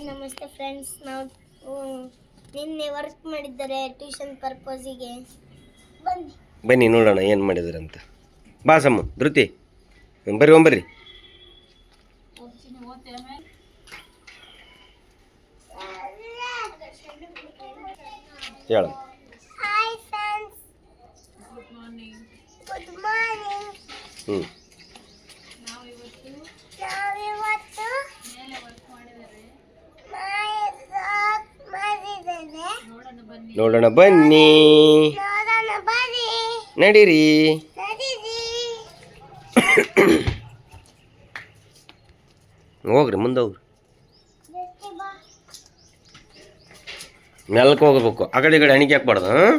Hi ನಮಸ್ತೆ friends ನಾವು ನಿನ್ನೆ ವರ್ಕ್ ಮಾಡಿದ್ದಾರೆ ಟ್ಯೂಷನ್ ಪರ್ಪೋಸಿಗೆ ಬನ್ನಿ. ಬನ್ನಿ ನೋಡೋಣ ಏನು ಮಾಡಿದ್ರಂತ. ಬಾ ಬಾಸಮ್ಮ ಧೃತಿ ಬರ್ರಿ. ಒಂಬರ್ರಿ ಹೇಳ ಹ್ಞೂ ನೋಡೋಣ ಬನ್ನಿ. ನೋಡೋಣ ಬನ್ನಿ. ನಡೀರಿ. ನಡೀರಿ. ಹೋಗ್ರಿ ಮುಂದೆ ಹೋಗ್ರಿ ಜೊತೆ ಬಾ. ಮೆಲ್ಕ್ ಹೋಗ್ಬೇಕು. ಆ ಕಡೆ ಈ ಕಡೆ ಅಣಿಕೆ ಹಾಕ್ಬಾರ್ದು ಹಾಂ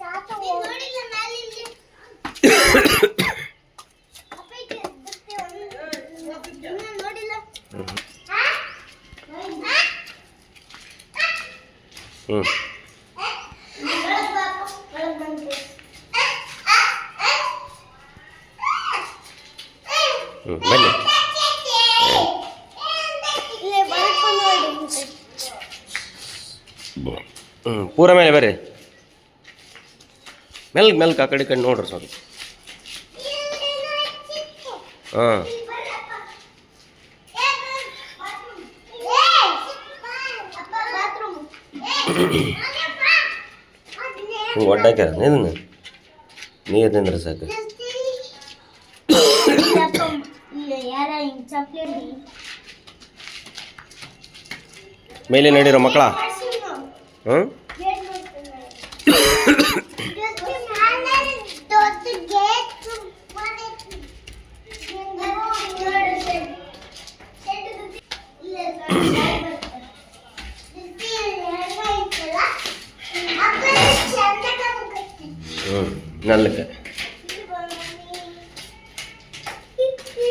ಸಾಕು ನೋಡಿಲ್ಲ ಮೇಲೆ ಇಲ್ಲಿ ಅಪ್ಪ ಇದೆ, ಜೊತೆ ಒಂದು- ಇನ್ನು ನೋಡಿಲ್ಲ ಹಾ? ಹಾ? ಹ್ಞೂ ಒಳಗ್ ಬಾ ಅಪ್ಪ, ಒಳಗ್ ಬಂದ್ರಿ. ಹ್ಞೂ ಬನ್ನಿ ಇಲ್ಲೇ ಬರ್ಕೊಂಡು ನೋಡಿ ಹ್ಞೂ ಪೂರ ಮೇಲೆ ಬರ್ರಿ ಮೆಲ್ಕ್ ಮೆಲ್ಕ್ ಆ ಕಡೆ ಕಡೆ ನೋಡ್ರಿ ಸ್ವಲ್ಪ ಹಾಂ. ಹಿಂಗೆ ಒಡ್ಡಾಕ್ಯಾರ ಇದನ್ನು? ನೀರು ತಿಂದ್ರೆ ಸಾಕು. ಮೇಲೆ ನಡೀರೋ ಮಕ್ಕಳ? ಹ್ಞೂ ನಲ್ಲಕ್ಕೆ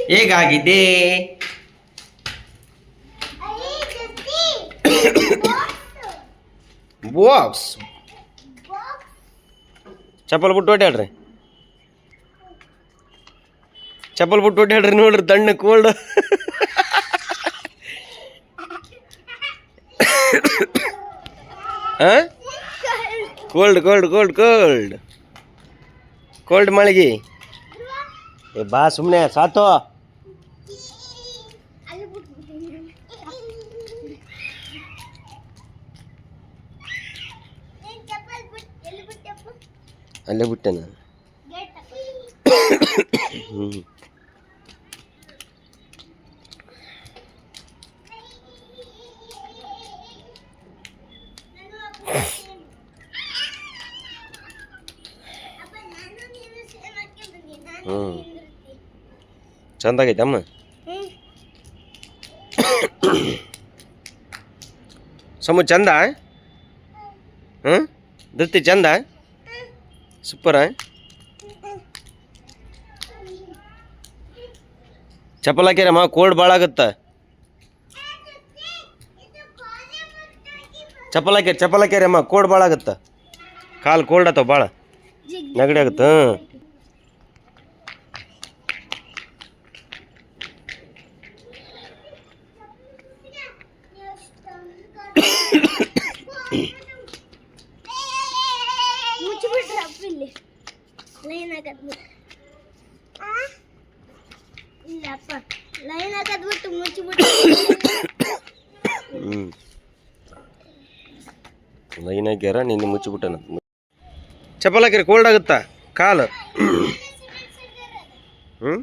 ಹೇಗಾಗಿದೆ? ಬಾಕ್ಸ್. ಚಪ್ಪಲ್ ಬಿಟ್ಟು ಹೊಡ್ಯಾಡ್ರಿ ಚಪ್ಪಲ್ ಬಿಟ್ಟು ಹೊಡ್ಯಾಡ್ರಿ ನೋಡ್ರಿ ತಣ್ಣ ಕೋಲ್ಡ್. ಹಾಂ? Cold cold cold cold. Cold Malagi. ಏ ಬಾ ಸುಮ್ಮನೆ ಸಾತು. ಅಲ್ಲಿ ಬಿಟ್ಟೆ ನಾನು. ಹ್ಞೂ ಅಪ್ಪ ನಾನು ನೀನು ಸೇಮ್ ಹಾಕ್ಕೊಂಡ್ಬಂದಿ ನಾನು ಹ್ಮ್. ನಿಂದಿರ್ತಿ. ಚಂದಾಗೈತೆ ಅಮ್ಮ ಸಮ ಚಂದ ಹ್ಞೂ ಧೃತಿ ಚಂದ ಸೂಪರ ಚಪ್ಪಲ್ ಹಾಕ್ಯಾರಮ್ಮ ಕೋಲ್ಡ್ ಭಾಳ ಆಗುತ್ತ ಚಪ್ಪಲ್ ಹಾಕ್ಯಾರ ಚಪ್ಪಲ್ ಹಾಕ್ಯಾರಮ್ಮ ಕೋಲ್ಡ್ ಭಾಳ ಆಗುತ್ತ ಕಾಲು ಕೋಲ್ಡ್ ಆತಾವ ಭಾಳ ನೆಗಡಿ ಆಗುತ್ತೆ ಹ್ಞೂ ಮುಚ್ಚಿಬಿಟ್ರೆ ಅಪ್ಪ ಇಲ್ಲಿ ಲೈನ್ ಹಾಕದ್ಬಿಟ್ಟು ಇಲ್ಲ ಅಪ್ಪ ಲೈನ್ ಹಾಕದ್ಬಿಟ್ಟು ಮುಚ್ಚಿಬಿಟ್ಟು ಹ್ಞೂ ಲೈನ್ ಹಾಕ್ಯಾರ ನಿನ್ನೆ ಮುಚ್ಚಿಬಿಟ್ಟನ ಚಪ್ಪಲ್ ಹಾಕಿರಿ ಕೋಲ್ಡ್ ಆಗುತ್ತಾ? ಕಾಲು. ಹ್ಞೂ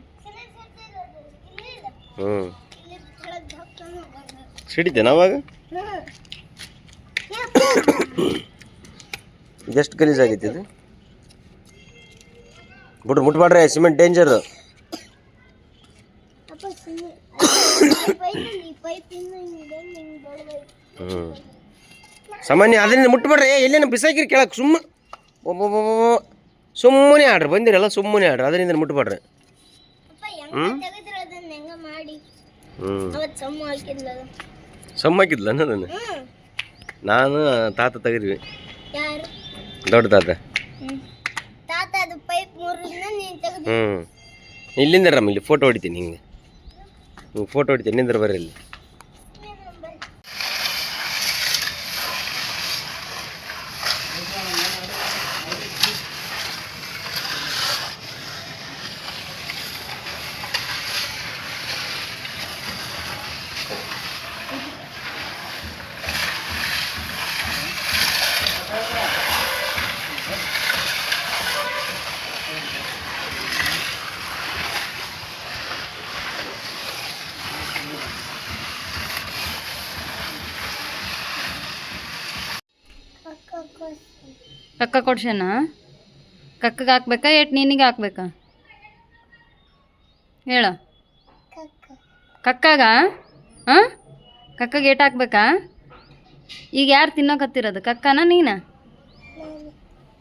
ಹ್ಞೂ ಅವಾಗ? ಎಷ್ಟು ಗಲೀಜ್ ಆಗೈತಿ ಇದು? ಬಿಡ್ರಿ ಮುಟ್ಬಾಡ್ರಿ, ಸಿಮೆಂಟ್ ಡೇಂಜರ್ ಹ್ಞೂ ಸಾಮಾನ್ಯ ಅದರಿಂದ ಮುಟ್ಬಾಡ್ರಿ ಎಲ್ಲೇನು ಬಿಸಾಕಿರಿ ಕೇಳಕ್, ಸುಮ್ಮ. ಸುಮ್ಮನೆ ಆಡ್ರಿ ಬಂದಿರಲ್ಲ ಸುಮ್ಮನೆ ಆಡ್ರಿ ಅದರಿಂದ ಮುಟ್ಬೇಡ್ರಿ ಅಪ್ಪ ಹೆಂಗ ತೆಗೆದ್ರೆ ಅದನ್ನ ಹೆಂಗ ಮಾಡಿ ಹ್ಞೂ ಅವತ್ತು ಸಮ್ಮ ಹಾಕಿದ್ಲ ಅದು ಸಮ್ಮಾಕಿದ್ಲ ಅದನ್ನು ಹ್ಮ್ ನಾನು ತಾತ ತೆಗಿದ್ವಿ ಯಾರು ದೊಡ್ಡ ತಾತ ಹ್ಮ್ ತಾತ ಅದು ಪೈಪ್ ಮುರಿದ್ನ ನೀನ್ ತೆಗೆದು ಹ್ಞೂ ಇಲ್ಲಿಂದ ರಮ್ಮ ಇಲ್ಲಿ ಫೋಟೋ ಹೊಡಿತೀನಿ ಹಿಂಗೆ ನೀವು ಫೋಟೋ ಹೊಡಿತೀನಿ ನಿಂದ್ರ ಬರ್ರಿ ಇಲ್ಲಿ ಕಕ್ಕ ಕೊಡ್ಸೇನ? ಕಕ್ಕಗೆ ಹಾಕ್ಬೇಕಾ, ಏಟ್ ನೀನಿಗೆ ಹಾಕ್ಬೇಕಾ? ಹೇಳ. ಕಕ್ಕಾಗ? ಹಾಂ? ಕಕ್ಕಗೆ ಏಟ್ ಹಾಕ್ಬೇಕಾ? ಈಗ ಯಾರು ತಿನ್ನೋಕತ್ತಿರೋದು ಕಕ್ಕನ ನೀನ?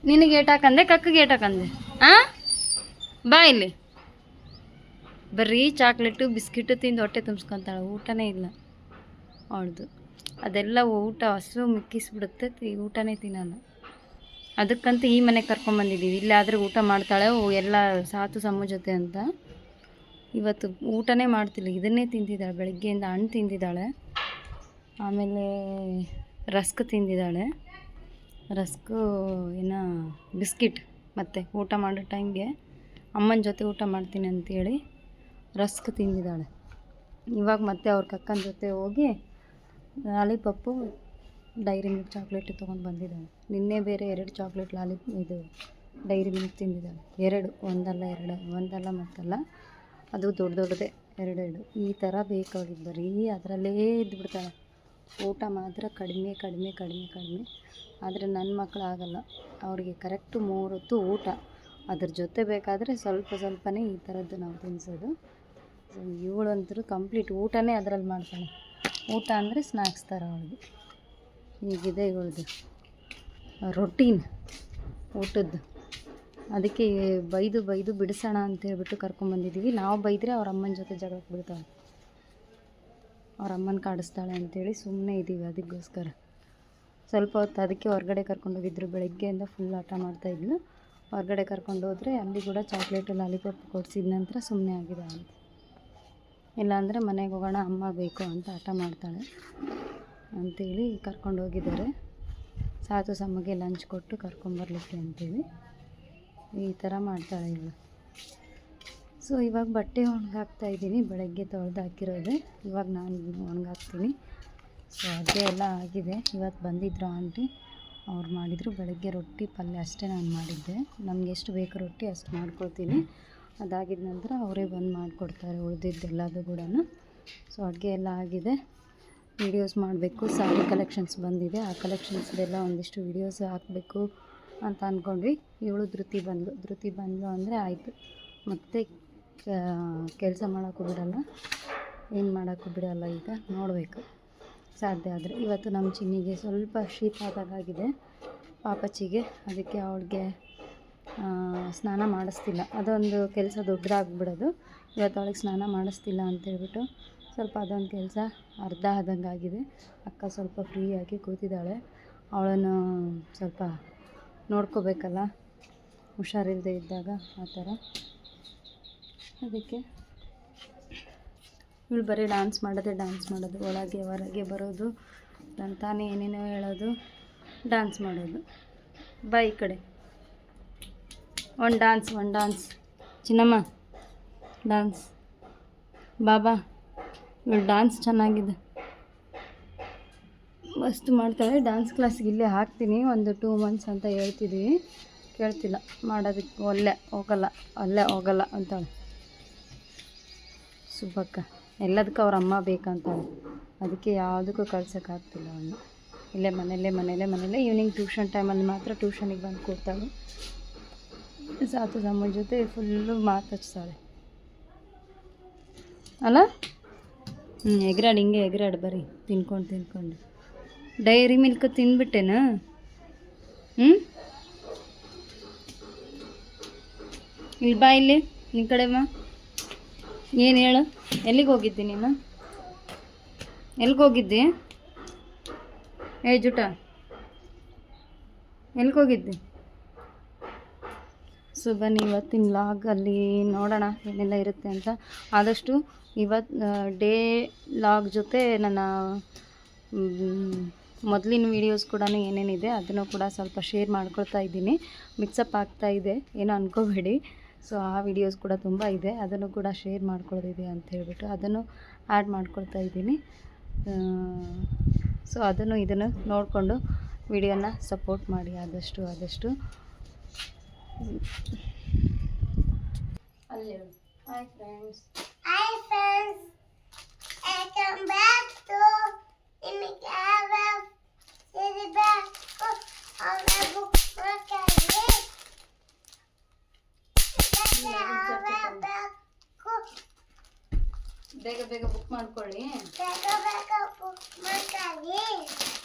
ನಿನಗೆ ಏಟ್ ಹಾಕಂದೆ, ಕಕ್ಕಗೆ ಏಟ್ ಹಾಕಂದೆ. ಹಾಂ ಬಾ ಇಲ್ಲಿ. ಬರೀ ಚಾಕ್ಲೇಟು, ಬಿಸ್ಕಿಟು ತಿಂದು ಹೊಟ್ಟೆ ತುಂಬಿಸ್ಕೊತಾಳೆ, ಊಟನೇ ಇಲ್ಲ. ಅವಳದು. ಅದೆಲ್ಲ ಊಟ ಹಸು ಮಿಕ್ಕಿಸ್ಬಿಡುತ್ತೆ ಊಟನೇ ತಿನ್ನಲ್ಲ. ಅದಕ್ಕಂತ ಈ ಮನೆಗೆ ಕರ್ಕೊಂಬಂದಿದ್ದೀವಿ ಇಲ್ಲಾದರೆ ಊಟ ಮಾಡ್ತಾಳೆ ಎಲ್ಲ ಸಾತು ಸಮ ಜೊತೆ ಅಂತ. ಇವತ್ತು ಊಟನೇ ಮಾಡ್ತಿಲ್ಲ. ಇದನ್ನೇ ತಿಂದಿದ್ದಾಳೆ ಬೆಳಗ್ಗೆಯಿಂದ ಹಣ್ಣು ತಿಂದಿದ್ದಾಳೆ. ಆಮೇಲೆ ರಸ್ಕ್ ತಿಂದಿದ್ದಾಳೆ. ರಸ್ಕು ಏನ ಬಿಸ್ಕಿಟ್ ಮತ್ತು ಊಟ ಮಾಡೋ ಟೈಮ್ಗೆ ಅಮ್ಮನ ಜೊತೆ ಊಟ ಮಾಡ್ತೀನಿ ಅಂತೇಳಿ ರಸ್ಕ್ ತಿಂದಿದ್ದಾಳೆ. ಇವಾಗ ಮತ್ತೆ ಅವ್ರ ಕಕ್ಕನ ಜೊತೆ ಹೋಗಿ ಲಾಲಿಪಪ್ಪು ಡೈರಿ ಮಿಲ್ಕ್ ಚಾಕ್ಲೇಟ್ ತೊಗೊಂಡು ಬಂದಿದ್ದಾಳೆ. ನಿನ್ನೆ ಬೇರೆ ಎರಡು ಚಾಕ್ಲೇಟ್ ಲಾಲಿ ಇದು ಡೈರಿ ಮಿಲ್ಕ್ ತಿಂದಿದ್ದಾಳೆ. ಎರಡು, ಒಂದಲ್ಲ ಎರಡು, ಒಂದಲ್ಲ ಮತ್ತಲ್ಲ. ಅದು ದೊಡ್ಡ ದೊಡ್ಡದೇ ಎರಡೆರಡು ಈ ಥರ ಬೇಕಾಗಿದ್ದು ಬರೀ ಅದರಲ್ಲೇ ಇದ್ದುಬಿಡ್ತಾಳೆ ಊಟ ಮಾತ್ರ ಕಡಿಮೆ ಕಡಿಮೆ ಕಡಿಮೆ ಕಡಿಮೆ. ಆದರೆ ನನ್ನ ಮಕ್ಕಳು ಆಗಲ್ಲ ಅವರಿಗೆ ಕರೆಕ್ಟು ಮೂರು ಹೊತ್ತು ಊಟ. ಅದ್ರ ಜೊತೆ ಬೇಕಾದರೆ ಸ್ವಲ್ಪ ಸ್ವಲ್ಪನೇ ಈ ಥರದ್ದು ನಾವು ತಿನ್ನಿಸೋದು ಸೊ ಇವಳಂತೂ ಕಂಪ್ಲೀಟ್ ಊಟನೇ ಅದರಲ್ಲಿ ಮಾಡ್ತಾಳೆ. ಊಟ ಅಂದರೆ ಸ್ನ್ಯಾಕ್ಸ್ ಥರ ಅವಳಿಗೆ. ಹೀಗಿದೆ ಇವಳದು ರೊಟೀನ್ ಊಟದ್ದು. ಅದಕ್ಕೆ ಬೈದು ಬೈದು ಬಿಡಿಸೋಣ ಅಂತ ಹೇಳ್ಬಿಟ್ಟು ಕರ್ಕೊಂಬಂದಿದ್ದೀವಿ ನಾವು ಬೈದರೆ ಅವ್ರ ಅಮ್ಮನ ಜೊತೆ ಜಗಳಕ್ಕೆ ಬಿಡ್ತಾಳೆ. ಅವ್ರ ಅಮ್ಮನ ಕಾಡಿಸ್ತಾಳೆ ಅಂತೇಳಿ ಸುಮ್ಮನೆ ಇದ್ದೀವಿ ಅದಕ್ಕೋಸ್ಕರ. ಸ್ವಲ್ಪ ಹೊತ್ತು ಅದಕ್ಕೆ ಹೊರಗಡೆ ಕರ್ಕೊಂಡೋಗಿದ್ರು ಬೆಳಗ್ಗೆಯಿಂದ ಫುಲ್ ಆಟ ಮಾಡ್ತಾಯಿದ್ಲು ಹೊರಗಡೆ ಕರ್ಕೊಂಡು ಹೋದರೆ ಅಲ್ಲಿ ಕೂಡ ಚಾಕ್ಲೇಟು ಲಾಲಿಪಾಪ್ ಕೊಡಿಸಿದ ನಂತರ ಸುಮ್ಮನೆ ಆಗಿದೆ ಅಂತ. ಇಲ್ಲಾಂದರೆ ಮನೆಗೆ ಹೋಗೋಣ, ಅಮ್ಮ ಬೇಕು ಅಂತ ಆಟ ಮಾಡ್ತಾಳೆ. ಅಂತೇಳಿ ಕರ್ಕೊಂಡು ಹೋಗಿದ್ದಾರೆ ಸಾತು ಸಮ್ಮಗೆ ಲಂಚ್ ಕೊಟ್ಟು ಕರ್ಕೊಂಬರ್ಲಿಕ್ಕೆ ಅಂತೇಳಿ. ಈ ಥರ ಮಾಡ್ತಾಳೆ ಇವಳು. ಸೊ ಇವಾಗ ಬಟ್ಟೆ ಒಣಗಾಕ್ತಾ ಇದ್ದೀನಿ. ಬೆಳಗ್ಗೆ ತೊಳೆದು ಹಾಕಿರೋದೆ. ಇವಾಗ ನಾನು ಒಣಗಾಕ್ತೀನಿ. ಸೊ ಅದೇ ಎಲ್ಲ ಆಗಿದೆ. ಇವತ್ತು ಬಂದಿದ್ರು ಆಂಟಿ. ಅವ್ರು ಮಾಡಿದರು. ಬೆಳಗ್ಗೆ ರೊಟ್ಟಿ ಪಲ್ಯ ಅಷ್ಟೇ ನಾನು ಮಾಡಿದ್ದೆ. ನಮ್ಗೆ ಎಷ್ಟು ಬೇಕು ರೊಟ್ಟಿ ಅಷ್ಟು ಮಾಡ್ಕೊಳ್ತೀನಿ. ಅದಾಗಿದ ನಂತರ ಅವರೇ ಬಂದು ಮಾಡಿಕೊಡ್ತಾರೆ ಉಳಿದಿದ್ದೆಲ್ಲದು ಕೂಡ ಸೊ ಅಡುಗೆ ಎಲ್ಲ ಆಗಿದೆ. ವೀಡಿಯೋಸ್ ಮಾಡಬೇಕು. ಸಾರಿ ಕಲೆಕ್ಷನ್ಸ್ ಬಂದಿದೆ. ಆ ಕಲೆಕ್ಷನ್ಸ್ದೆಲ್ಲ ಒಂದಿಷ್ಟು ವೀಡಿಯೋಸ್ ಹಾಕಬೇಕು ಅಂತ ಅಂದ್ಕೊಂಡ್ವಿ ಇವಳು ಧೃತಿ ಬಂದಳು ಧೃತಿ ಬಂದಳು ಅಂದರೆ ಆಯಿತು. ಮತ್ತು ಕೆಲಸ ಮಾಡೋಕ್ಕೂ ಬಿಡಲ್ಲ. ಏನು ಮಾಡೋಕ್ಕೂ ಬಿಡಲ್ಲ ಈಗ. ನೋಡಬೇಕು. ಸಾಧ್ಯ ಆದರೆ. ಇವತ್ತು ನಮ್ಮ ಚಿನ್ನಿಗೆ ಸ್ವಲ್ಪ ಶೀತ ಆದಾಗಿದೆ ಪಾಪಚ್ಚಿಗೆ. ಅದಕ್ಕೆ ಅವಳಿಗೆ ಸ್ನಾನ ಮಾಡಿಸ್ತಿಲ್ಲ. ಅದೊಂದು ಕೆಲಸ ದೊಡ್ಡದಾಗ್ಬಿಡೋದು. ಇವತ್ತು ಅವಳಿಗೆ ಸ್ನಾನ ಮಾಡಿಸ್ತಿಲ್ಲ ಅಂತೇಳ್ಬಿಟ್ಟು ಸ್ವಲ್ಪ ಅದೊಂದು ಕೆಲಸ ಅರ್ಧ ಆದಂಗೆ ಆಗಿದೆ. ಅಕ್ಕ ಸ್ವಲ್ಪ ಫ್ರೀಯಾಗಿ ಕೂತಿದ್ದಾಳೆ. ಅವಳನ್ನು ಸ್ವಲ್ಪ ನೋಡ್ಕೋಬೇಕಲ್ಲ? ಹುಷಾರಿಲ್ಲದೆ ಇದ್ದಾಗ ಆ ಥರ. ಅದಕ್ಕೆ ಇವಳು ಬರೀ ಡ್ಯಾನ್ಸ್ ಮಾಡೋದೇ ಡ್ಯಾನ್ಸ್ ಮಾಡೋದು. ಒಳಗೆ, ಹೊರಗೆ ಬರೋದು. ನಾನು ತಾನೇ ಏನೇನೋ ಹೇಳೋದು ಡ್ಯಾನ್ಸ್ ಮಾಡೋದು. ಬಾ ಈ ಕಡೆ. One dance one dance Chinnamma dance ಬಾಬಾ ಇವಳು ಡ್ಯಾನ್ಸ್ ಚೆನ್ನಾಗಿದೆ. ಮಸ್ತ್ ಮಾಡ್ತಾಳೆ ಡ್ಯಾನ್ಸ್ ಕ್ಲಾಸ್ಗೆ ಇಲ್ಲೇ ಹಾಕ್ತೀನಿ, ಒಂದು ಟೂ ಮಂತ್ಸ್ ಅಂತ ಹೇಳ್ತಿದ್ದೀವಿ ಕೇಳ್ತಿಲ್ಲ, ಮಾಡೋದಕ್ಕೆ ಒಲ್ಲೆ ಹೋಗಲ್ಲ, ಅಲ್ಲೇ ಹೋಗಲ್ಲ ಅಂತಾಳೆ ಸುಬ್ಬಕ್ಕ, ಎಲ್ಲದಕ್ಕೂ ಅವ್ರ ಅಮ್ಮ ಬೇಕಂತಾಳೆ ಅದಕ್ಕೆ ಯಾವುದಕ್ಕೂ ಕಳ್ಸೋಕ್ಕಾಗ್ತಿಲ್ಲ ಅವನು ಇಲ್ಲೇ ಮನೆಯಲ್ಲೇ ಮನೆಯಲ್ಲೇ ಮನೆಯಲ್ಲೇ ಈವ್ನಿಂಗ್ ಟ್ಯೂಷನ್ ಟೈಮಲ್ಲಿ ಮಾತ್ರ ಟ್ಯೂಷನಿಗೆ ಬಂದು ಕೂರ್ತಾಳೆ ಸಾತು ಸಮ್ಮ ಜೊತೆ ಫುಲ್ಲು ಮಾತಾಡ್ಸ್ತಾಳೆ ಅಲ್ಲ? ಹ್ಞೂ ಎಗ್ರಾಡ್ ಹಿಂಗೆ ಎಗ್ರಾಡ್ ಬರ್ರಿ. ತಿನ್ಕೊಂಡು ತಿನ್ಕೊಂಡು. ಡೈರಿ ಮಿಲ್ಕ್ ತಿಂದ್ಬಿಟ್ಟೇನಾ ಹ್ಞೂ ಇಲ್ಲಿ ಬಾ ಇಲ್ಲಿ ನಿನ್ನ ಕಡೆ ಏನು ಹೇಳು? ಎಲ್ಲಿಗೆ ಹೋಗಿದ್ದಿ ನೀನು? ಎಲ್ಲಿಗೆ ಹೋಗಿದ್ದಿ? ಏ, ಜುಟ. ಎಲ್ಲಿಗೆ ಹೋಗಿದ್ದಿ? ಸೊ ಬನ್ನಿ ಇವತ್ತಿನ ಲಾಗಲ್ಲಿ ನೋಡೋಣ ಏನೆಲ್ಲ ಇರುತ್ತೆ ಅಂತ. ಆದಷ್ಟು ಇವತ್ತು ಡೇ ಲಾಗ್ ಜೊತೆ ನನ್ನ ಮೊದಲಿನ ವೀಡಿಯೋಸ್ ಕೂಡ ಏನೇನಿದೆ ಅದನ್ನು ಕೂಡ ಸ್ವಲ್ಪ ಶೇರ್ ಮಾಡ್ಕೊಳ್ತಾ ಇದ್ದೀನಿ. ಮಿಕ್ಸಪ್ ಆಗ್ತಾ ಇದೆ. ಏನೋ ಅನ್ಕೋಬೇಡಿ. ಸೊ ಆ ವಿಡಿಯೋಸ್ ಕೂಡ ತುಂಬ ಇದೆ. ಅದನ್ನು ಕೂಡ ಶೇರ್ ಮಾಡ್ಕೊಳ್ಳೋದಿದೆ ಅಂತ ಹೇಳ್ಬಿಟ್ಟು ಅದನ್ನು ಆ್ಯಡ್ ಮಾಡ್ಕೊಳ್ತಾ ಇದ್ದೀನಿ. ಸೊ ಅದನ್ನು ಇದನ್ನು ನೋಡಿಕೊಂಡು ವಿಡಿಯೋನ ಸಪೋರ್ಟ್ ಮಾಡಿ. ಆದಷ್ಟು ಆದಷ್ಟು. ಅಲ್ಲಿ hi friends Hi friends, welcome back to Imikava City Back on the book market. ಬೇಗ ಬೇಗ ಬುಕ್ ಮಾಡ್ಕೊಳ್ಳಿ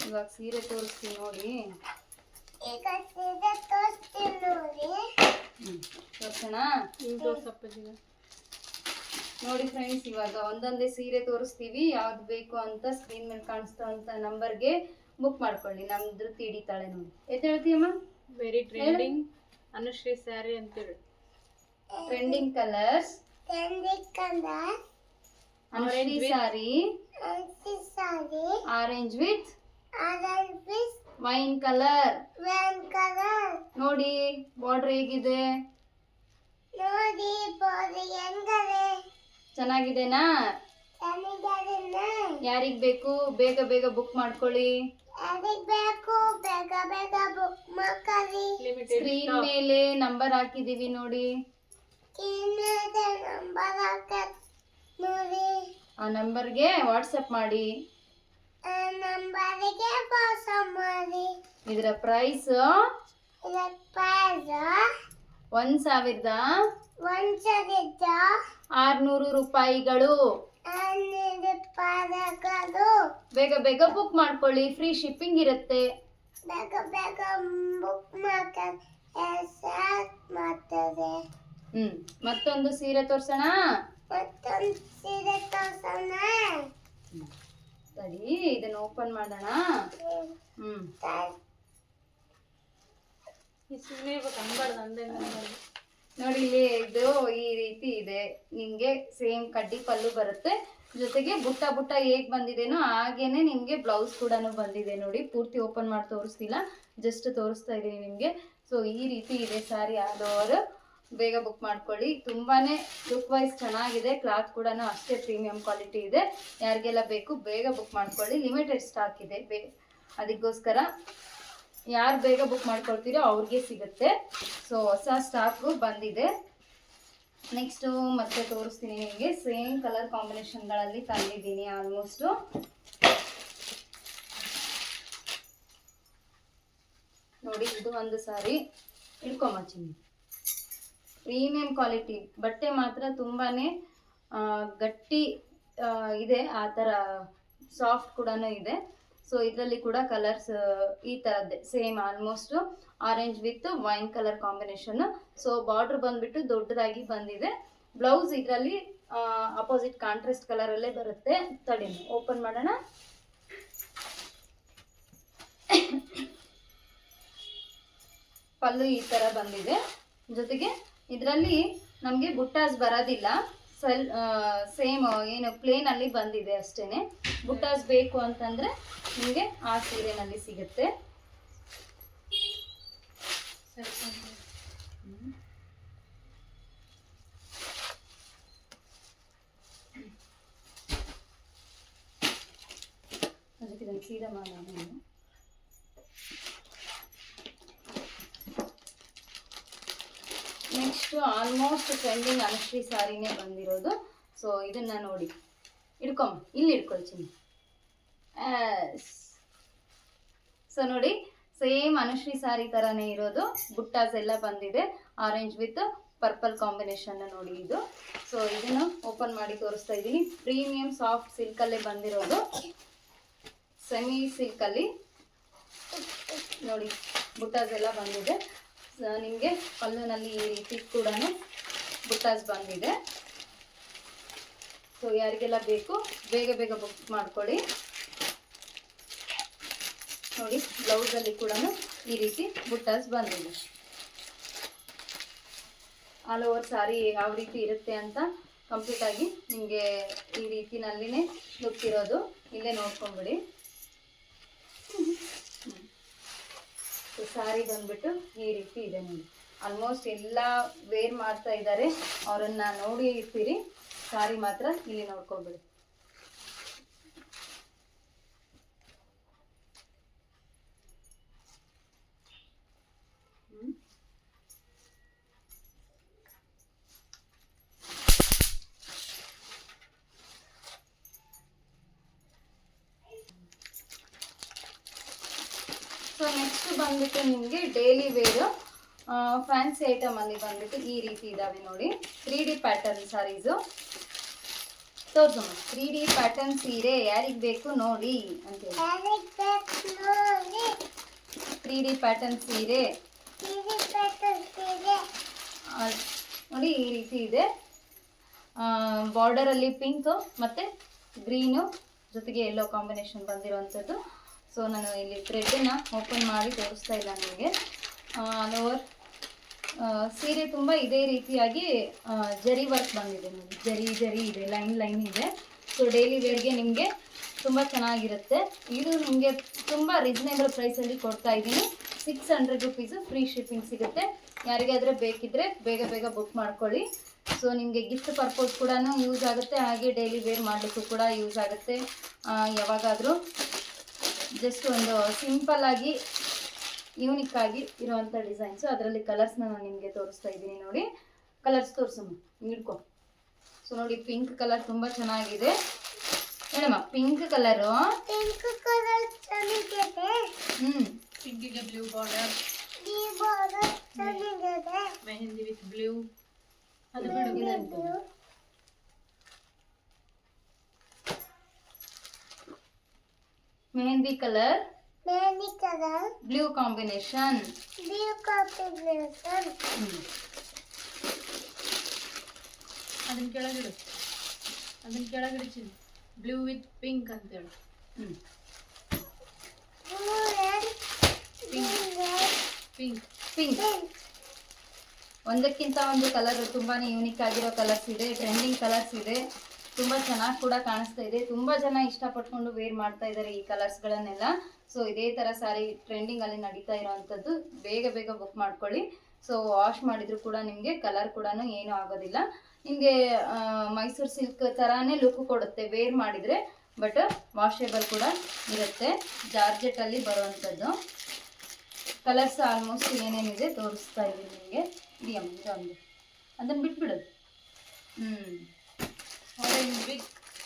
ಇವಾಗ ಸೀರೆ ತೋರಿಸ್ತೀನಿ ನೋಡಿ ಈಗ ಸೀರೆ ತೋರಿಸ್ತೀನಿ ನೋಡಿ ಹ್ಞೂ ತೋರಿಸೋಣ ನೋಡಿ ಫ್ರೆಂಡ್ಸ್ ಇವಾಗ ಒಂದೊಂದೇ ಸೀರೆ ತೋರಿಸ್ತೀವಿ. ಯಾವ್ದು ಬೇಕು ಅಂತ ಸ್ಕ್ರೀನ್ ಮೇಲೆ ಕಾಣಿಸ್ತಾ ಅಂತ ನಂಬರ್ಗೆ ಬುಕ್ ಮಾಡ್ಕೊಳ್ಳಿ. ನಮ್ದು ತಿಡಿತಾಳೆ ನೋಡಿ. ಎತ್ ಹೇಳ್ತೀಯಮ್ಮ ವೆರಿ ಟ್ರೆಂಡಿಂಗ್ ಅನುಶ್ರೀ ಸ್ಯಾರಿ ಅಂತೇಳಿ trending colours trending colour Anushree sari ಅಂಚಿ sari orange with orange piece wine colour wine colour ನೋಡಿ ಬಾರ್ಡರ್ ಹೇಗಿದೆ? ನೋಡಿ ಬಾರ್ಡರ್ ಹೆಂಗದೆ? ಚೆನ್ನಾಗಿದೆನಾ ಯಾರಿಗ್ ಬೇಕು? ಬೇಗ ಬೇಗ ಬುಕ್ ಮಾಡ್ಕೊಳ್ಳಿ. ಅದಕ್ಕೆ ಬೇಕು? ಬೇಗ ಬೇಗ ಬುಕ್ ಮಾಡ್ಕೊಳ್ಳಿ. ಲಿಮಿಟೆಡ್ ಸ್ಕ್ರೀನ್ ಮೇಲೆ ನಂಬರ್ ಹಾಕಿದೀವಿ ನೋಡಿ. ಇನ್ನದ ನಂಬರ್ ಹಾಕಿ ನೋಡಿ. ಆ ನಂಬರ್ಗೆ ವಾಟ್ಸಪ್ ಮಾಡಿ. ಇದರ ಪ್ರೈಸ್ ಒಂದ್ ಸಾವಿರದ ಒಂದು ಸಾವಿರದ ಆರ್ನೂರು ರೂಪಾಯಿಗಳು. ಬೇಗ ಬೇಗ ಬುಕ್ ಮಾಡ್ಕೊಳ್ಳಿ ಫ್ರೀ ಶಿಪ್ಪಿಂಗ್ ಇರುತ್ತೆ. ಬೇಗ ಬೇಗ ಬುಕ್ ಮಾಡ್ತದೆ ಹ್ಮ್ ಮತ್ತೊಂದು ಸೀರೆ ತೋರ್ಸೋಣ. ಮತ್ತೊಂದು ಸೀರೆ ತೋರ್ಸೋಣ. ಸರಿ ಇದನ್ನ ಓಪನ್ ಮಾಡೋಣ. ಹ್ಮ್. ನೋಡಿ, ಇಲ್ಲಿ ಇದು ಈ ರೀತಿ ಇದೆ. ನಿಮ್ಗೆ ಸೇಮ್ ಕಡ್ಡಿ ಪಲ್ಲು ಬರುತ್ತೆ. ಜೊತೆಗೆ ಬುಟ್ಟ ಬುಟ್ಟ ಹೇಗ್ ಬಂದಿದೆನೋ ಹಾಗೇನೆ ನಿಮ್ಗೆ ಬ್ಲೌಸ್ ಕೂಡ ಬಂದಿದೆ ನೋಡಿ. ಪೂರ್ತಿ ಓಪನ್ ಮಾಡಿ ತೋರಿಸ್ತಿಲ್ಲ. ಜಸ್ಟ್ ತೋರಿಸ್ತಾ ಇದೀನಿ ನಿಮ್ಗೆ. ಸೊ ಈ ರೀತಿ ಇದೆ ಸಾರಿ ಆದವರು. ಬೇಗ ಬುಕ್ ಮಾಡ್ಕೊಳ್ಳಿ. ತುಂಬಾನೇ ಲುಕ್ ವೈಸ್ ಚೆನ್ನಾಗಿದೆ. ಕ್ಲಾತ್ ಕೂಡ ಅಷ್ಟೇ ಪ್ರೀಮಿಯಂ ಕ್ವಾಲಿಟಿ ಇದೆ. ಯಾರಿಗೆಲ್ಲ ಬೇಕು, ಬೇಗ ಬುಕ್ ಮಾಡ್ಕೊಳ್ಳಿ. ಲಿಮಿಟೆಡ್ ಸ್ಟಾಕ್ ಇದೆ. ಅದಕ್ಕೋಸ್ಕರ ಯಾರು ಬೇಗ ಬುಕ್ ಮಾಡ್ಕೊಳ್ತೀರೋ ಅವ್ರಿಗೆ ಸಿಗುತ್ತೆ. ಸೊ ಹೊಸ ಸ್ಟಾಕು ಬಂದಿದೆ. ನೆಕ್ಸ್ಟು ಮತ್ತೆ ತೋರಿಸ್ತೀನಿ ನಿಮಗೆ. ಸೇಮ್ ಕಲರ್ ಕಾಂಬಿನೇಷನ್ಗಳಲ್ಲಿ ತಂದಿದ್ದೀನಿ ಆಲ್ಮೋಸ್ಟು ನೋಡಿ ಇದು ಒಂದು ಸಾರಿ. ಇಟ್ಕೊಂಬಚ್ಚಿನಿ ಪ್ರೀಮಿಯಂ ಕ್ವಾಲಿಟಿ ಬಟ್ಟೆ ಮಾತ್ರ ತುಂಬಾನೇ ಗಟ್ಟಿ ಇದೆ. ಆ ಥರ ಸಾಫ್ಟ್ ಕೂಡ ಇದೆ. ಸೊ ಇದರಲ್ಲಿ ಕೂಡ ಕಲರ್ಸ್ ಈ ಥರದ್ದೇ same almost orange with wine colour combination so border ಬಂದ್ಬಿಟ್ಟು ದೊಡ್ಡದಾಗಿ ಬಂದಿದೆ. ಬ್ಲೌಸ್ ಇದರಲ್ಲಿ ಅಪೋಸಿಟ್ ಕಾಂಟ್ರಾಸ್ಟ್ ಕಲರ್ ಅಲ್ಲೇ ಬರುತ್ತೆ. ತಡಿ ಓಪನ್ ಮಾಡೋಣ. ಪಲ್ಲು ಈ ತರ ಬಂದಿದೆ. ಜೊತೆಗೆ ಇದರಲ್ಲಿ ನಮಗೆ ಬುಟ್ಟಾಸ್ ಬರೋದಿಲ್ಲ. ಸೆಲ್ ಸೇಮ್ ಏನು ಪ್ಲೇನಲ್ಲಿ ಬಂದಿದೆ ಅಷ್ಟೇ ಬುಟ್ಟಾಸ್ ಬೇಕು ಅಂತಂದರೆ ನಿಮಗೆ ಆ ಸೀರೆನಲ್ಲಿ ಸಿಗುತ್ತೆ. ಅದಕ್ಕೆ ಸೀದಾ ಮಾಡೋಣ ನೀವು. ನೆಕ್ಸ್ಟ್ ಆಲ್ಮೋಸ್ಟ್ ಟ್ರೆಂಡಿಂಗ್ ಅನುಶ್ರೀ ಸಾರಿನೇ ಬಂದಿರೋದು ಸೊ ಇದನ್ನ ನೋಡಿ ಇಡ್ಕೊಂಬ ಇಲ್ಲಿ ಇಟ್ಕೊಳ್ತೀನಿ ಸೊ ನೋಡಿ ಸೇಮ್ ಅನುಶ್ರೀ ಸಾರಿ ಥರನೇ ಇರೋದು ಬುಟ್ಟಾಸ್ ಎಲ್ಲ ಬಂದಿದೆ ಆರೆಂಜ್ ವಿತ್ ಪರ್ಪಲ್ ಕಾಂಬಿನೇಷನ್ ನೋಡಿ ಇದು ಸೊ ಇದನ್ನು ಓಪನ್ ಮಾಡಿ ತೋರಿಸ್ತಾ ಇದ್ದೀನಿ ಪ್ರೀಮಿಯಂ ಸಾಫ್ಟ್ ಸಿಲ್ಕಲ್ಲೇ ಬಂದಿರೋದು ಸೆಮಿ ಸಿಲ್ಕಲ್ಲಿ ನೋಡಿ ಬುಟ್ಟಾಸ್ ಎಲ್ಲ ಬಂದಿದೆ ನಿಮಗೆ ಪಲ್ಲುನಲ್ಲಿ ಈ ರೀತಿ ಕೂಡ ಬುಟ್ಟಾಸ್ ಬಂದಿದೆ. ಸೊ ಯಾರಿಗೆಲ್ಲ ಬೇಕು, ಬೇಗ ಬೇಗ ಬುಕ್ ಮಾಡ್ಕೊಳ್ಳಿ. ನೋಡಿ ಬ್ಲೌಸಲ್ಲಿ ಕೂಡ ಈ ರೀತಿ ಬುಟ್ಟಾಸ್ ಬಂದಿದೆ. ಆಲ್ ಓವರ್ ಸಾರಿ ಯಾವ ರೀತಿ ಇರುತ್ತೆ ಅಂತ ಕಂಪ್ಲೀಟಾಗಿ ನಿಮಗೆ ಈ ರೀತಿನಲ್ಲಿನೇ ಲುಕ್ ಇರೋದು. ಇಲ್ಲೇ ನೋಡ್ಕೊಂಬಿಡಿ. ಸೊ ಸಾರಿ ಬಂದ್ಬಿಟ್ಟು ಈ ರೀತಿ ಇದೆ ನೋಡಿ. ಆಲ್ಮೋಸ್ಟ್ ಎಲ್ಲ ವೇರ್ ಮಾಡ್ತಾ ಇದ್ದಾರೆ. ಅವರನ್ನ ನೋಡಿ ಇರ್ತೀರಿ. ಸಾರಿ ಮಾತ್ರ ಇಲ್ಲಿ ನೋಡ್ಕೊಬೇಡಿ ಸೊ ನೆಕ್ಸ್ಟ್ ಬಂದ್ಬಿಟ್ಟು ನಿಮಗೆ ಡೈಲಿ ವೇರು ಫ್ಯಾನ್ಸಿ ಐಟಮಲ್ಲಿ ಅಲ್ಲಿ ಬಂದ್ಬಿಟ್ಟು ಈ ರೀತಿ ಇದಾವೆ ನೋಡಿ. ತ್ರೀ ಡಿ ಪ್ಯಾಟರ್ನ್ ಸಾರೀಸು ತೋರ್ಸಮ್ಮ ತ್ರೀ ಡಿ ಪ್ಯಾಟರ್ನ್ ಸೀರೆ ಯಾರಿಗೆ ಬೇಕು ನೋಡಿ ಅಂತ ತ್ರೀ ಡಿ ಪ್ಯಾಟರ್ನ್ ಸೀರೆ. ನೋಡಿ ಈ ರೀತಿ ಇದೆ. ಬಾರ್ಡರಲ್ಲಿ ಪಿಂಕ್ ಮತ್ತು ಗ್ರೀನು ಜೊತೆಗೆ ಎಲ್ಲೋ ಕಾಂಬಿನೇಷನ್ ಬಂದಿರುವಂಥದ್ದು ಸೊ ನಾನು ಇಲ್ಲಿ ಥ್ರೆಡ್ಡನ್ನು ಓಪನ್ ಮಾಡಿ ತೋರಿಸ್ತಾ ಇಲ್ಲ ನಿಮಗೆ. ಓವರ್ ಸೀರೆ ತುಂಬ ಇದೇ ರೀತಿಯಾಗಿ ಜರಿ ವರ್ಕ್ ಬಂದಿದೆ ನೋಡಿ. ಜರಿ ಜರಿ ಇದೆ ಲೈನ್ ಲೈನ್ ಇದೆ. ಸೊ ಡೈಲಿ ವೇರ್ಗೆ ನಿಮಗೆ ತುಂಬ ಚೆನ್ನಾಗಿರುತ್ತೆ. ಇದು ನಿಮಗೆ ತುಂಬ ರೀಸನೇಬಲ್ ಪ್ರೈಸಲ್ಲಿ ಕೊಡ್ತಾ ಇದ್ದೀನಿ. Six hundred rupees free shipping ಸಿಗುತ್ತೆ. ಯಾರಿಗಾದರೆ ಬೇಕಿದ್ದರೆ ಬೇಗ ಬೇಗ ಬುಕ್ ಮಾಡ್ಕೊಳ್ಳಿ. ಸೊ ನಿಮಗೆ ಗಿಫ್ಟ್ ಪರ್ಪೋಸ್ ಕೂಡ ಯೂಸ್ ಆಗುತ್ತೆ. ಹಾಗೆ ಡೈಲಿ ವೇರ್ ಮಾಡಲಿಕ್ಕೂ ಕೂಡ ಯೂಸ್ ಆಗುತ್ತೆ. ಯಾವಾಗಾದರೂ. ಜಸ್ಟ್ ಒಂದು ಸಿಂಪಲ್ ಆಗಿ ಯೂನಿಕ್ ಆಗಿ ಇರುವಂತ ಡಿಸೈನ್ಸು ಅದರಲ್ಲಿ ಕಲರ್ಸ್ನ ನಾನು ನಿಮಗೆ ತೋರಿಸ್ತಾ ಇದ್ದೀನಿ ನೋಡಿ. ಕಲರ್ಸ್ ತೋರಿಸಮ್ಮ. ಹಿಡ್ಕೊ. ಸೊ ನೋಡಿ ಪಿಂಕ್ ಕಲರ್ ತುಂಬ ಚೆನ್ನಾಗಿದೆ. ಹೇಳಮ್ಮ ಪಿಂಕ್ ಕಲರು ಪಿಂಕ್ ಕಲರ್ ಚೆನ್ನಾಗಿದೆ. ಹ್ಞೂ ಪಿಂಕಿಗೆ ಬ್ಲೂ ಬಾರ್ಡರ್ ಬ್ಲೂ ಬಾರ್ಡರ್ ಚೆನ್ನಾಗಿದೆ. ಮೆಹಂದಿ ವಿತ್ ಬ್ಲೂ ಅದು ಬಿಡು. Mehendi colour mehendi colour blue combination blue combination ಅದನ್ನ ಕೆಳಗಿಡು ಅದನ್ನ ಕೆಳಗಿಡು ಚಿನ್ನ ಬ್ಲೂ ವಿತ್ ಪಿಂಕ್ ಅಂತೇಳಿ ಹ್ಞೂ ಬ್ಲೂ ರೆಡ್ ಪಿಂಕ್ ಪಿಂಕ್ ಒಂದಕ್ಕಿಂತ ಒಂದು ಕಲರ್ ತುಂಬಾನೇ ಯೂನಿಕ್ ಆಗಿರೋ ಕಲರ್ಸ್ ಇದೆ ಟ್ರೆಂಡಿಂಗ್ ಕಲರ್ಸ್ ಇದೆ. ತುಂಬ ಚೆನ್ನಾಗಿ ಕೂಡ ಕಾಣಿಸ್ತಾ ಇದೆ. ತುಂಬ ಜನ ಇಷ್ಟಪಟ್ಕೊಂಡು ವೇರ್ ಮಾಡ್ತಾ ಇದ್ದಾರೆ ಈ ಕಲರ್ಸ್ಗಳನ್ನೆಲ್ಲ ಸೊ ಇದೇ ಥರ ಸಾರಿ ಟ್ರೆಂಡಿಂಗಲ್ಲಿ ನಡೀತಾ ಇರೋವಂಥದ್ದು ಬೇಗ ಬೇಗ ಬುಕ್ ಮಾಡ್ಕೊಳ್ಳಿ. ಸೊ ವಾಶ್ ಮಾಡಿದ್ರು ಕೂಡ ನಿಮಗೆ ಕಲರ್ ಕೂಡ ಏನೂ ಆಗೋದಿಲ್ಲ. ನಿಮಗೆ ಮೈಸೂರು ಸಿಲ್ಕ್ ಥರನೇ ಲುಕ್ ಕೊಡುತ್ತೆ ವೇರ್ ಮಾಡಿದರೆ. ಬಟ್ ವಾಷೇಬಲ್ ಕೂಡ ಇರುತ್ತೆ. ಜಾರ್ಜೆಟಲ್ಲಿ ಬರುವಂಥದ್ದು. ಕಲರ್ಸ್ ಆಲ್ಮೋಸ್ಟ್ ಏನೇನಿದೆ ತೋರಿಸ್ತಾ ಇದ್ದೀನಿ ನಿಮಗೆ. ಇದೆಯಮ್ಮ ಇದೊಂದು ಅದನ್ನು ಬಿಟ್ಬಿಡು. ಹ್ಞೂ ಆರೆಂಜ್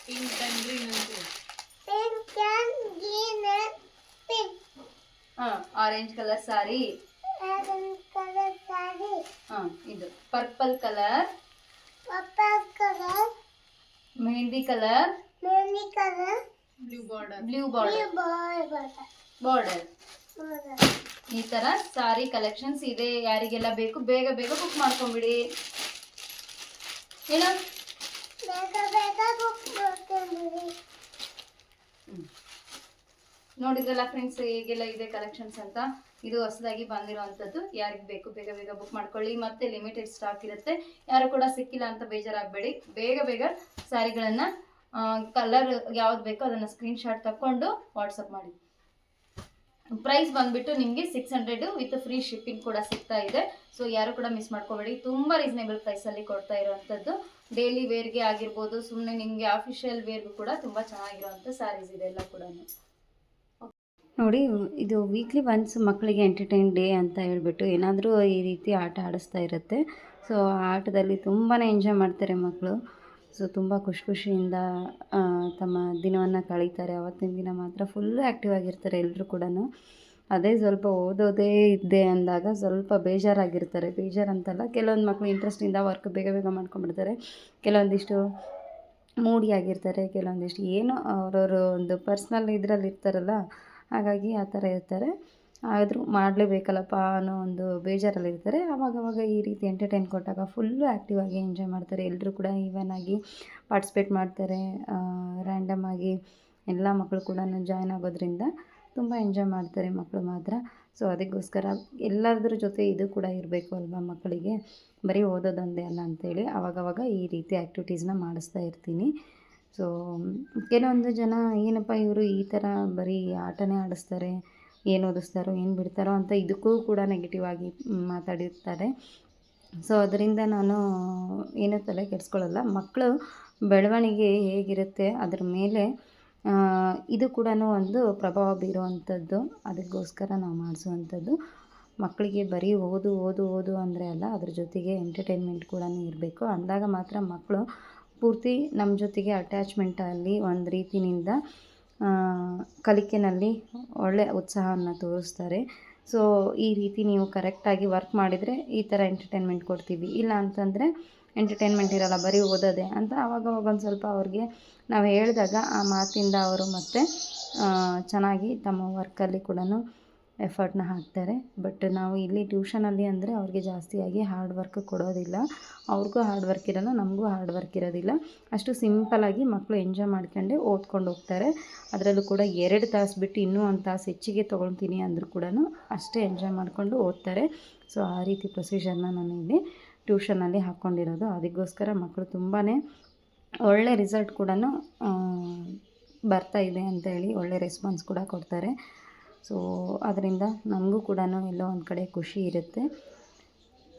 ಪಿಂಕ್ ಆ್ಯಂಡ್ ಗ್ರೀನ್ ಅಂತೇಳಿ ಪಿಂಕ್ ಅಂಡ್ and ಹಾಂ orange colour sari orange colour sari ಹಾಂ ಇದು purple colour purple colour mehendi colour mehendi colour blue border blue border border ಈ ತರ ಸಾರಿ ಕಲೆಕ್ಷನ್ಸ್ ಇದೆ. ಯಾರಿಗೆಲ್ಲ ಬೇಕು ಬೇಗ ಬೇಗ ಬುಕ್ ಮಾಡ್ಕೊಂಬಿಡಿ ಏನು? ನೋಡಿದ್ರಲ್ಲ ಫ್ರೆಂಡ್ಸ್ ಹೇಗೆಲ್ಲ ಇದೆ ಕಲೆಕ್ಷನ್ಸ್ ಅಂತ? ಇದು ಹೊಸದಾಗಿ ಬಂದಿರುವಂತದ್ದು. ಯಾರಿಗೆ ಬೇಕು ಬೇಗ ಬೇಗ ಬುಕ್ ಮಾಡ್ಕೊಳ್ಳಿ. ಮತ್ತೆ ಲಿಮಿಟೆಡ್ ಸ್ಟಾಕ್ ಇರುತ್ತೆ. ಯಾರು ಕೂಡ ಸಿಕ್ಕಿಲ್ಲ ಅಂತ ಬೇಜಾರಾಗಬೇಡಿ. ಬೇಗ ಬೇಗ ಸ್ಯಾರಿಗಳನ್ನು ಕಲರ್ ಯಾವ್ದು ಬೇಕೋ ಅದನ್ನು ಸ್ಕ್ರೀನ್ಶಾಟ್ ತಗೊಂಡು ವಾಟ್ಸಪ್ ಮಾಡಿ. ಪ್ರೈಸ್ ಬಂದ್ಬಿಟ್ಟು ನಿಮಗೆ six hundred with free shipping ಕೂಡ ಸಿಗ್ತಾ ಇದೆ. ಸೊ ಯಾರು ಕೂಡ ಮಿಸ್ ಮಾಡ್ಕೋಬೇಡಿ. ತುಂಬ ರೀಸನೇಬಲ್ ಪ್ರೈಸಲ್ಲಿ ಕೊಡ್ತಾ ಇರುವಂಥದ್ದು ಡೈಲಿ ವೇರ್ಗೆ ಆಗಿರ್ಬೋದು ಸುಮ್ಮನೆ ನಿಮಗೆ ಆಫಿಷಿಯಲ್ ವೇರ್ಗೂ ಕೂಡ ತುಂಬ ಚೆನ್ನಾಗಿರುವಂಥ ಸ್ಯಾರೀಸ್ ಇದೆ ಎಲ್ಲ ಕೂಡ ನೋಡಿ, ಇದು ವೀಕ್ಲಿ ಒನ್ಸ್ ಮಕ್ಕಳಿಗೆ ಎಂಟರ್ಟೈನ್ ಡೇ ಅಂತ ಹೇಳ್ಬಿಟ್ಟು ಏನಾದರೂ ಈ ರೀತಿ ಆಟ ಆಡಿಸ್ತಾ ಇರುತ್ತೆ. ಸೊ ಆ ಆಟದಲ್ಲಿ ತುಂಬಾ ಎಂಜಾಯ್ ಮಾಡ್ತಾರೆ ಮಕ್ಕಳು. ಸೊ ತುಂಬ ಖುಷಿ ಖುಷಿಯಿಂದ ತಮ್ಮ ದಿನವನ್ನು ಕಳೀತಾರೆ. ಅವತ್ತಿನ ದಿನ ಮಾತ್ರ ಫುಲ್ ಆ್ಯಕ್ಟಿವ್ ಆಗಿರ್ತಾರೆ ಎಲ್ಲರೂ ಕೂಡ ಅದೇ ಸ್ವಲ್ಪ ಓದೋದೇ ಇದ್ದೆ ಅಂದಾಗ ಸ್ವಲ್ಪ ಬೇಜಾರಾಗಿರ್ತಾರೆ. ಬೇಜಾರಂತಲ್ಲ, ಕೆಲವೊಂದು ಮಕ್ಕಳು ಇಂಟ್ರೆಸ್ಟಿಂದ ವರ್ಕ್ ಬೇಗ ಬೇಗ ಮಾಡ್ಕೊಂಡ್ಬಿಡ್ತಾರೆ. ಕೆಲವೊಂದಿಷ್ಟು ಮೂಡಿ ಆಗಿರ್ತಾರೆ, ಕೆಲವೊಂದಿಷ್ಟು ಏನೋ ಅವರವರು ಒಂದು ಪರ್ಸ್ನಲ್ ಇದರಲ್ಲಿ ಇರ್ತಾರಲ್ಲ, ಹಾಗಾಗಿ ಆ ಥರ ಇರ್ತಾರೆ. ಆದರೂ ಮಾಡಲೇಬೇಕಲ್ಲಪ್ಪ ಅನ್ನೋ ಒಂದು ಬೇಜಾರಲ್ಲಿ ಇರ್ತಾರೆ ಆವಾಗ ಅವಾಗ ಈ ರೀತಿ ಎಂಟರ್ಟೈನ್ ಕೊಟ್ಟಾಗ ಫುಲ್ಲು ಆ್ಯಕ್ಟಿವ್ ಆಗಿ ಎಂಜಾಯ್ ಮಾಡ್ತಾರೆ. ಎಲ್ಲರೂ ಕೂಡ ಈವನ್ ಆಗಿ ಪಾರ್ಟಿಸಿಪೇಟ್ ಮಾಡ್ತಾರೆ. ರ್ಯಾಂಡಮ್ ಆಗಿ ಎಲ್ಲ ಮಕ್ಕಳು ಕೂಡ ಜಾಯ್ನ್ ಆಗೋದ್ರಿಂದ ತುಂಬ ಎಂಜಾಯ್ ಮಾಡ್ತಾರೆ ಮಕ್ಕಳು ಮಾತ್ರ. ಸೊ ಅದಕ್ಕೋಸ್ಕರ ಎಲ್ಲರದ್ರ ಜೊತೆ ಇದು ಕೂಡ ಇರಬೇಕು ಅಲ್ವಾ ಮಕ್ಕಳಿಗೆ ಬರೀ ಓದೋದೊಂದೇ ಅಲ್ಲ ಅಂತೇಳಿ ಅವಾಗವಾಗ ಈ ರೀತಿ ಆ್ಯಕ್ಟಿವಿಟೀಸ್ನ ಮಾಡಿಸ್ತಾ ಇರ್ತೀನಿ. ಸೊ ಕೆಲವೊಂದು ಜನ ಏನಪ್ಪ ಇವರು ಈ ಥರ ಬರೀ ಆಟನೇ ಆಡಿಸ್ತಾರೆ. ಏನು ಓದಿಸ್ತಾರೋ, ಏನು ಬಿಡ್ತಾರೋ ಅಂತ ಇದಕ್ಕೂ ಕೂಡ ನೆಗೆಟಿವ್ ಆಗಿ ಮಾತಾಡಿರ್ತಾರೆ. ಸೊ ಅದರಿಂದ ನಾನು ಏನೂ ತಲೆ ಕೆಡಿಸ್ಕೊಳ್ಳಲ್ಲ. ಮಕ್ಕಳು ಬೆಳವಣಿಗೆ ಹೇಗಿರುತ್ತೆ, ಅದ್ರ ಮೇಲೆ ಇದು ಕೂಡ ಒಂದು ಪ್ರಭಾವ ಬೀರುವಂಥದ್ದು. ಅದಕ್ಕೋಸ್ಕರ ನಾವು ಮಾಡಿಸುವಂಥದ್ದು. ಮಕ್ಕಳಿಗೆ ಬರೀ ಓದು ಓದು ಓದು ಅಂದರೆ ಅಲ್ಲ, ಅದ್ರ ಜೊತೆಗೆ ಎಂಟರ್ಟೈನ್ಮೆಂಟ್ ಕೂಡ ಇರಬೇಕು. ಅಂದಾಗ ಮಾತ್ರ ಮಕ್ಕಳು ಪೂರ್ತಿ ನಮ್ಮ ಜೊತೆಗೆ ಅಟ್ಯಾಚ್ಮೆಂಟಲ್ಲಿ ಒಂದು ರೀತಿನಿಂದ ಆ, ಕಲಿಕೆನಲ್ಲಿ ಒಳ್ಳೆ ಉತ್ಸಾಹವನ್ನು ತೋರಿಸ್ತಾರೆ. ಸೊ ಈ ರೀತಿ ನೀವು ಕರೆಕ್ಟಾಗಿ ವರ್ಕ್ ಮಾಡಿದರೆ ಈ ಥರ ಎಂಟರ್ಟೈನ್ಮೆಂಟ್ ಕೊಡ್ತೀವಿ. ಇಲ್ಲ ಅಂತಂದರೆ ಎಂಟರ್ಟೈನ್ಮೆಂಟ್ ಇರಲ್ಲ ಬರೀ ಓದೋದೇ ಅಂತ ಆವಾಗ ಅವಾಗ ಒಂದು ಸ್ವಲ್ಪ ಅವ್ರಿಗೆ ನಾವು ಹೇಳಿದಾಗ ಆ ಮಾತಿಂದ ಅವರು ಮತ್ತೆ ಚೆನ್ನಾಗಿ ತಮ್ಮ ವರ್ಕಲ್ಲಿ ಕೂಡ ಎಫರ್ಟ್ನ ಹಾಕ್ತಾರೆ. ಬಟ್ ನಾವು ಇಲ್ಲಿ ಟ್ಯೂಷನಲ್ಲಿ ಅಂದರೆ ಅವ್ರಿಗೆ ಜಾಸ್ತಿಯಾಗಿ ಹಾರ್ಡ್ ವರ್ಕ್ ಕೊಡೋದಿಲ್ಲ. ಅವ್ರಿಗೂ ಹಾರ್ಡ್ ವರ್ಕ್ ಇರಲ್ಲ, ನಮಗೂ ಹಾರ್ಡ್ ವರ್ಕ್ ಇರೋದಿಲ್ಲ. ಅಷ್ಟು ಸಿಂಪಲಾಗಿ ಮಕ್ಕಳು ಎಂಜಾಯ್ ಮಾಡ್ಕೊಂಡೆ ಓದ್ಕೊಂಡು ಹೋಗ್ತಾರೆ. ಅದರಲ್ಲೂ ಕೂಡ ಎರಡು ತಾಸು ಬಿಟ್ಟು ಇನ್ನೂ ಒಂದು ತಾಸು ಹೆಚ್ಚಿಗೆ ತೊಗೊಳ್ತೀನಿ ಅಂದರೂ ಕೂಡ ಅಷ್ಟೇ ಎಂಜಾಯ್ ಮಾಡಿಕೊಂಡು ಓದ್ತಾರೆ. ಸೊ, ಆ ರೀತಿ ಪ್ರೊಸೀಜರ್ನ ನಾನು ಇಲ್ಲಿ ಟ್ಯೂಷನಲ್ಲಿ ಹಾಕ್ಕೊಂಡಿರೋದು. ಅದಕ್ಕೋಸ್ಕರ ಮಕ್ಕಳು ತುಂಬಾ ಒಳ್ಳೆ ರಿಸಲ್ಟ್ ಕೂಡ ಬರ್ತಾ ಇದೆ ಅಂತೇಳಿ ಒಳ್ಳೆ ರೆಸ್ಪಾನ್ಸ್ ಕೂಡ ಕೊಡ್ತಾರೆ. ಸೊ ಅದರಿಂದ ನಮಗೂ ಕೂಡ ಎಲ್ಲೋ ಒಂದು ಕಡೆ ಖುಷಿ ಇರುತ್ತೆ.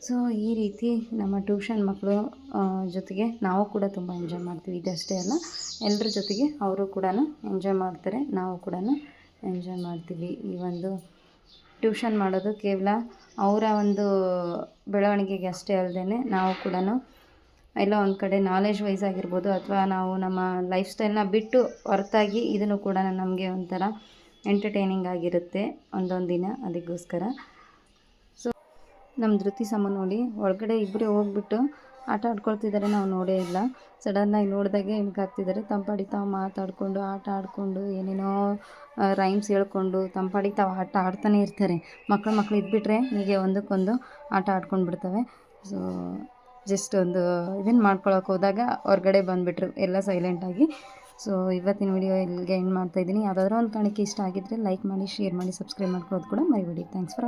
ಸೊ ಈ ರೀತಿ ನಮ್ಮ ಟ್ಯೂಷನ್ ಮಕ್ಕಳು ಜೊತೆಗೆ ನಾವು ಕೂಡ ತುಂಬ ಎಂಜಾಯ್ ಮಾಡ್ತೀವಿ. ಇದಷ್ಟೇ ಅಲ್ಲ ಎಲ್ಲರ ಜೊತೆಗೆ ಅವರು ಕೂಡ ಎಂಜಾಯ್ ಮಾಡ್ತಾರೆ. ನಾವು ಕೂಡ ಎಂಜಾಯ್ ಮಾಡ್ತೀವಿ. ಈ ಒಂದು ಟ್ಯೂಷನ್ ಮಾಡೋದು ಕೇವಲ ಅವರ ಒಂದು ಬೆಳವಣಿಗೆಗೆ ಅಷ್ಟೇ ಅಲ್ಲದೆ ನಾವು ಕೂಡ ಎಲ್ಲ ಒಂದು ಕಡೆ ನಾಲೆಜ್ ವೈಸ್ ಆಗಿರ್ಬೋದು, ಅಥವಾ ನಾವು ನಮ್ಮ ಲೈಫ್ ಸ್ಟೈಲ್ನ ಬಿಟ್ಟು ಹೊರತಾಗಿ ಇದನ್ನು ಕೂಡ ನಮಗೆ ಒಂಥರ ಎಂಟರ್ಟೈನಿಂಗ್ ಆಗಿರುತ್ತೆ ಒಂದೊಂದು ದಿನ ಅದಕ್ಕೋಸ್ಕರ. ಸೊ ನಮ್ಮ ಧೃತಿ ಸಮ ನೋಡಿ, ಒಳಗಡೆ ಇಬ್ಬರೇ ಹೋಗ್ಬಿಟ್ಟು ಆಟ ಆಡ್ಕೊಳ್ತಿದ್ದಾರೆ ನಾವು ನೋಡೇ ಇಲ್ಲ. ಸಡನ್ನಾಗಿ ನೋಡಿದಾಗೆ ಹಿಂಗಾಗ್ತಿದ್ದಾರೆ ತಂಪಾಡಿ ತಾವು ಮಾತಾಡಿಕೊಂಡು, ಆಟ ಆಡಿಕೊಂಡು, ಏನೇನೋ ರೈಮ್ಸ್ ಹೇಳ್ಕೊಂಡು ತಂಪಾಡಿ ತಾವು ಆಟ ಆಡ್ತಾನೆ ಇರ್ತಾರೆ. ಮಕ್ಕಳು ಮಕ್ಕಳು ಇದ್ಬಿಟ್ರೆ ಹೀಗೆ ಒಂದಕ್ಕೊಂದು ಆಟ ಆಡ್ಕೊಂಡು ಬಿಡ್ತವೆ ಸೊ ಜಸ್ಟ್ ಒಂದು ಇದನ್ನು ಮಾಡ್ಕೊಳಕ್ಕೆ ಹೋದಾಗ ಹೊರಗಡೆ ಬಂದುಬಿಟ್ರು ಎಲ್ಲ ಸೈಲೆಂಟಾಗಿ ಸೊ ಇವತ್ತಿನ ವಿಡಿಯೋ ಇಲ್ಲಿಗೆ ಎಂಡ್ ಮಾಡ್ತಾಯಿದ್ದೀನಿ ಯಾವುದಾದ್ರೂ ಒಂದು ಕಾಣಿಕೆ ಇಷ್ಟ ಆಗಿದ್ದರೆ ಲೈಕ್ ಮಾಡಿ ಶೇರ್ ಮಾಡಿ ಸಬ್ಸ್ಕ್ರೈಬ್ ಮಾಡ್ಕೊಳ್ಳೋದು ಕೂಡ ಮರಿಬೇಡಿ. Thanks for